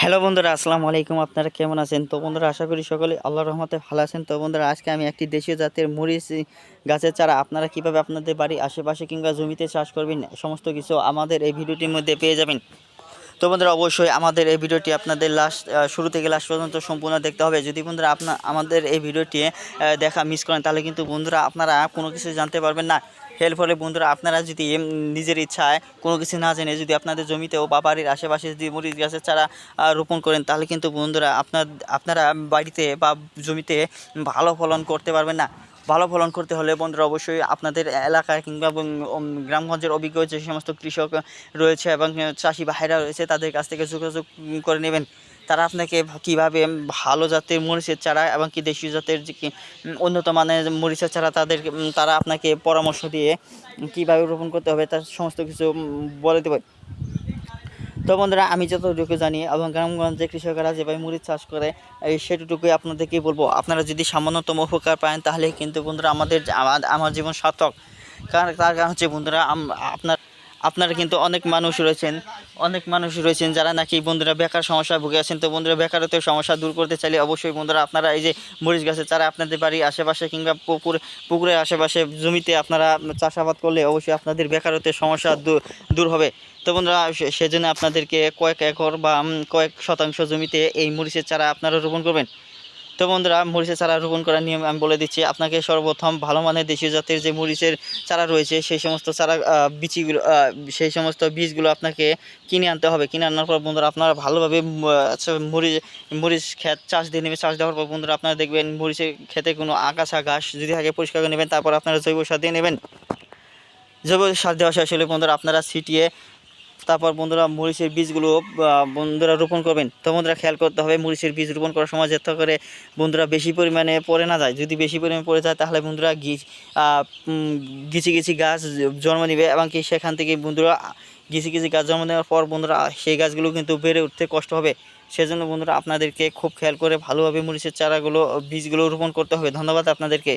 Hello বন্ধুরা, আসসালামু আলাইকুম। আপনারা কেমন আছেন? তো বন্ধুরা, আশা করি সকলে আল্লাহর রহমতে ভালো আছেন। তো বন্ধুরা, আজকে আমি একটি দেশীয় জাতের মরিচ গাছের চারা আপনারা কীভাবে আপনাদের বাড়ির আশেপাশে কিংবা জমিতে চাষ করবেন, সমস্ত কিছু আমাদের এই ভিডিওটির মধ্যে পেয়ে যাবেন। তো বন্ধুরা, অবশ্যই আমাদের এই ভিডিওটি আপনাদের লাস্ট শুরু থেকে লাস্ট পর্যন্ত সম্পূর্ণ দেখতে হবে। যদি বন্ধুরা আপনার আমাদের এই ভিডিওটি দেখা মিস করেন, তাহলে কিন্তু বন্ধুরা আপনারা কোনো কিছু জানতে পারবেন না। এর ফলে বন্ধুরা, আপনারা যদি নিজের ইচ্ছায় কোনো কিছু না জেনে যদি আপনাদের জমিতেও বা বাড়ির আশেপাশে যদি মরিচ গাছের চারা রোপণ করেন, তাহলে কিন্তু বন্ধুরা আপনার, আপনারা বাড়িতে বা জমিতে ভালো ফলন করতে পারবেন না। ভালো ফলন করতে হলে বন্ধুরা অবশ্যই আপনাদের এলাকায় কিংবা গ্রামগঞ্জের অভিজ্ঞ যে সমস্ত কৃষক রয়েছে এবং চাষি ভাইরা রয়েছে, তাদের কাছ থেকে যোগাযোগ করে নেবেন। তারা আপনাকে কীভাবে ভালো জাতের মরিচের চারা এবং কি দেশীয় জাতের যে কি উন্নত মানের মরিচের চারা তাদের তারা আপনাকে পরামর্শ দিয়ে কীভাবে রোপণ করতে হবে তার সমস্ত কিছু বলে দেবে। তো বন্ধুরা, আমি যতটুকু জানি এবং গ্রামগঞ্জে কৃষকেরা যেভাবে মরিচ চাষ করে সেটুকুই আপনাদেরকে বলব। আপনারা যদি সামান্যতম উপকার পান, তাহলে কিন্তু বন্ধুরা আমাদের আমার জীবন সার্থক। কারণ তার কারণ হচ্ছে বন্ধুরা আপনার আপনারা কিন্তু অনেক মানুষ রয়েছেন, অনেক মানুষ রয়েছেন যারা নাকি বন্ধুরা বেকার সমস্যায় ভুগে আছেন। তো বন্ধুরা, বেকারত্বের সমস্যা দূর করতে চাইলে অবশ্যই বন্ধুরা আপনারা এই যে মরিচ গাছের চারা আপনাদের বাড়ির আশেপাশে কিংবা পুকুর, পুকুরের আশেপাশে জমিতে আপনারা চাষাবাদ করলে অবশ্যই আপনাদের বেকারত্বের সমস্যা দূর হবে। তো বন্ধুরা সেজন্য আপনাদেরকে কয়েক একর বা কয়েক শতাংশ জমিতে এই মরিচের চারা আপনারা রোপণ করবেন। তো বন্ধুরা মরিচের চারা রোপণ করার নিয়ম আমি বলে দিচ্ছি। আপনাকে সর্বপ্রথম ভালো মানের দেশীয় জাতের যে মরিচের চারা রয়েছে সেই সমস্ত চারা বিচিগুলো সেই সমস্ত বীজগুলো আপনাকে কিনে আনতে হবে। কিনে আনার পর বন্ধুরা আপনারা ভালোভাবে আচ্ছা, মরিচ মরিচ ক্ষেত চাষ দিয়ে নেবেন চাষ দেওয়ার পর বন্ধুরা আপনারা দেখবেন মরিচের ক্ষেতে কোনো আগাছা ঘাস যদি থাকে পরিষ্কার করে নেবেন তারপর আপনারা জৈব সার দিয়ে নেবেন। জৈব সার দেওয়া শেষ হলে বন্ধুরা আপনারা ছিটিয়ে তারপর বন্ধুরা মরিচের বীজগুলো বন্ধুরা রোপণ করবেন। তো বন্ধুরা খেয়াল করতে হবে, মরিচের বীজ রোপণ করার সময় যাতে করে বন্ধুরা বেশি পরিমাণে পড়ে না যায়। যদি বেশি পরিমাণে পড়ে যায়, তাহলে বন্ধুরা গিচ গিচি গিচি গাছ জন্ম নেবে এবং কি সেখান থেকে বন্ধুরা গিচি গিচি গাছ জন্ম নেওয়ার পর বন্ধুরা সেই গাছগুলো কিন্তু বেড়ে উঠতে কষ্ট হবে। সেজন্য বন্ধুরা আপনাদেরকে খুব খেয়াল করে ভালোভাবে মরিচের চারাগুলো, বীজগুলো রোপণ করতে হবে। ধন্যবাদ আপনাদেরকে।